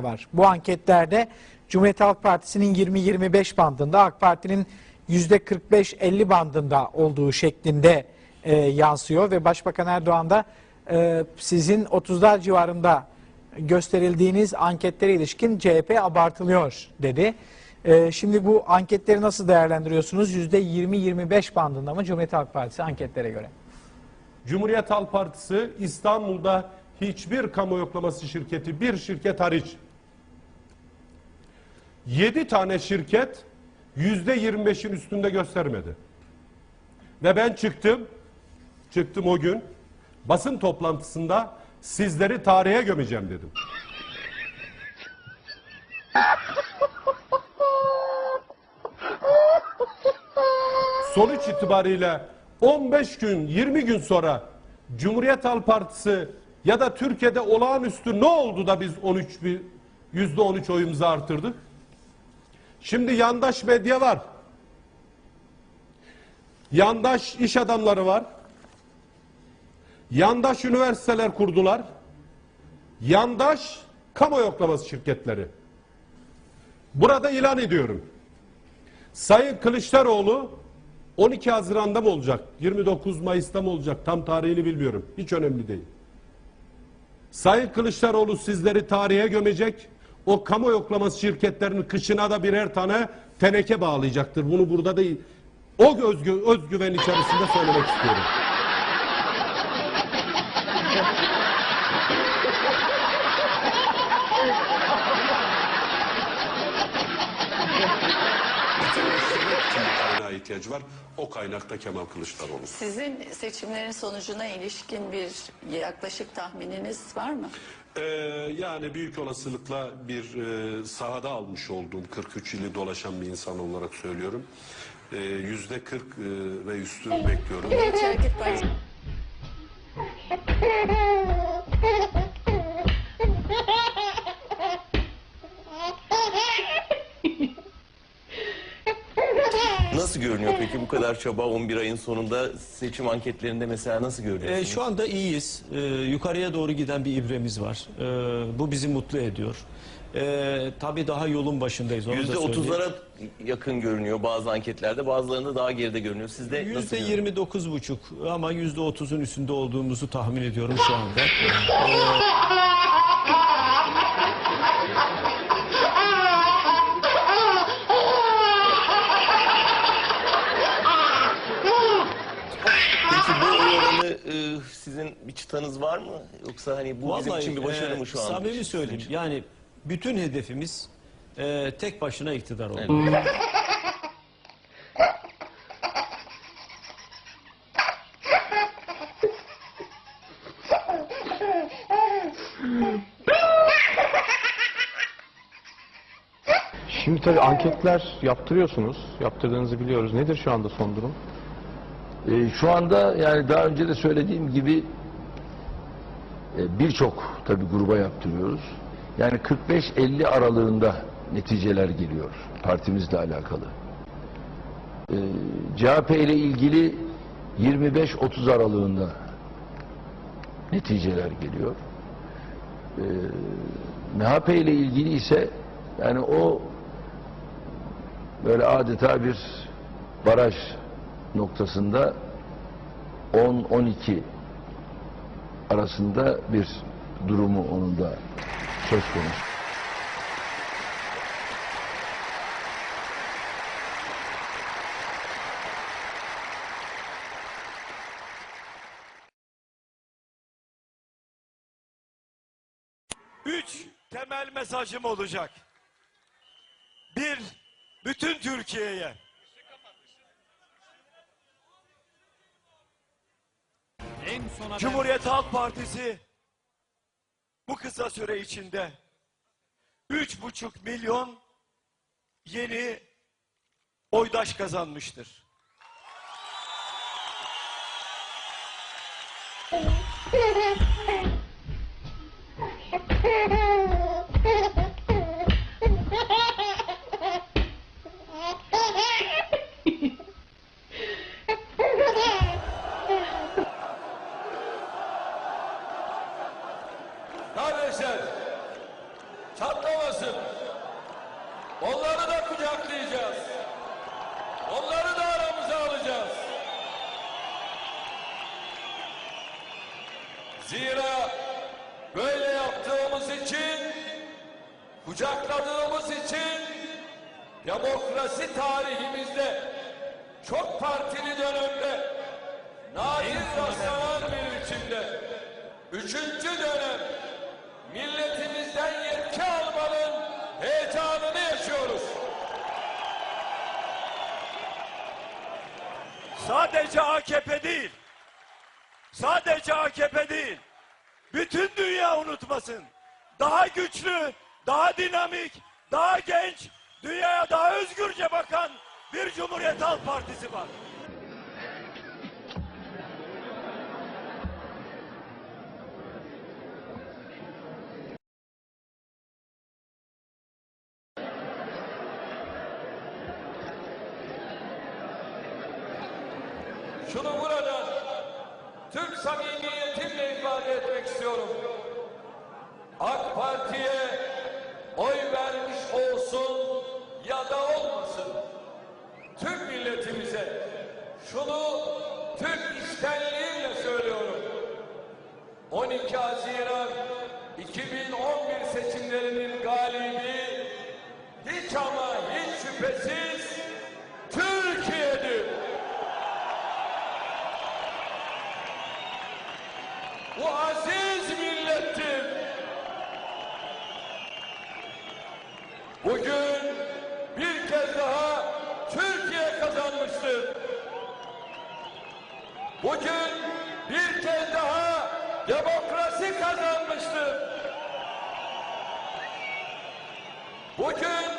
var. Bu anketlerde Cumhuriyet Halk Partisi'nin 20-25 bandında, AK Parti'nin %45-50 bandında olduğu şeklinde e, yansıyor ve Başbakan Erdoğan da e, sizin 30'lar civarında gösterildiğiniz anketlere ilişkin CHP abartılıyor dedi. E, şimdi bu anketleri nasıl değerlendiriyorsunuz? %20-25 bandında mı Cumhuriyet Halk Partisi anketlere göre? Cumhuriyet Halk Partisi İstanbul'da hiçbir kamu yoklaması şirketi, bir şirket hariç 7 tane şirket yüzde 25'in üstünde göstermedi. Ve ben çıktım, çıktım o gün basın toplantısında sizleri tarihe gömeceğim dedim. Sonuç itibariyle 15 gün, 20 gün sonra Cumhuriyet Halk Partisi ya da Türkiye'de olağanüstü ne oldu da biz 13 bir yüzde 13 oyumuzu artırdık? Şimdi yandaş medya var. Yandaş iş adamları var. Yandaş üniversiteler kurdular. Yandaş kamu yoklaması şirketleri. Burada ilan ediyorum. Sayın Kılıçdaroğlu 12 Haziran'da mı olacak? 29 Mayıs'ta mı olacak? Tam tarihini bilmiyorum. Hiç önemli değil. Sayın Kılıçdaroğlu sizleri tarihe gömecek. O kamu yoklaması şirketlerinin kışına da birer tane teneke bağlayacaktır. Bunu burada değil. O özgü, özgüven içerisinde söylemek istiyorum. İhtiyacı var. O kaynakta Kemal Kılıçdaroğlu. Sizin seçimlerin sonucuna ilişkin bir yaklaşık tahmininiz var mı? Ee, yani büyük olasılıkla bir e, sahada almış olduğum 43 ili dolaşan bir insan olarak söylüyorum. Ee, Yüzde 40 e, ve üstü bekliyorum. Nasıl görünüyor peki bu kadar çaba 11 ayın sonunda seçim anketlerinde mesela nasıl E, görünüyorsunuz? şu anda iyiyiz. E, yukarıya doğru giden bir ibremiz var. E, bu bizi mutlu ediyor. E, tabii daha yolun başındayız. Onu da söyleyeyim. %30'lara yakın görünüyor bazı anketlerde bazılarında daha geride görünüyor. Sizde nasıl Yüzde görünüyor? 29 buçuk ama yüzde 30'un üstünde olduğumuzu tahmin ediyorum şu anda. Peki sizin bir çıtanız var mı? Yoksa hani bu bizim için bir başarı e, mı şu an? Samimi söyleyeyim. Yani bütün hedefimiz e, tek başına iktidar olmak. Şimdi tabii anketler yaptırıyorsunuz. Yaptırdığınızı biliyoruz. Nedir şu anda son durum? E, şu anda yani daha önce de söylediğim gibi e, birçok tabii gruba yaptırıyoruz. Yani 45-50 aralığında neticeler geliyor partimizle alakalı. E, CHP ile ilgili 25-30 aralığında neticeler geliyor. E, MHP ile ilgili ise yani o böyle adeta bir baraj noktasında 10-12 arasında bir durumu onun da söz konusu. Üç temel mesajım olacak. Bir, bütün Türkiye'ye. Cumhuriyet Halk Partisi bu kısa süre içinde üç buçuk milyon yeni oydaş kazanmıştır. Kardeşler, çatlamasın. Onları da kucaklayacağız. Onları da aramıza alacağız. Zira böyle yaptığımız için, kucakladığımız için demokrasi tarihimizde çok partili dönemde nadir rastlanan bir biçimde üçüncü dönem milletimizden yetki almanın heyecanını yaşıyoruz. Sadece AKP değil. Sadece AKP değil. Bütün dünya unutmasın. Daha güçlü, daha dinamik, daha genç, dünyaya daha özgürce bakan bir Cumhuriyet Halk Partisi var. Şunu buradan tüm samimiyetimle ifade etmek istiyorum. AK Parti'ye oy vermiş olsun ya da olmasın. Tüm milletimize şunu tüm içtenliğimle söylüyorum. 12 Haziran 2011 seçimlerinin galibi hiç ama hiç şüphesiz kazanmıştır. Bugün bir kez daha demokrasi kazanmıştır. Bugün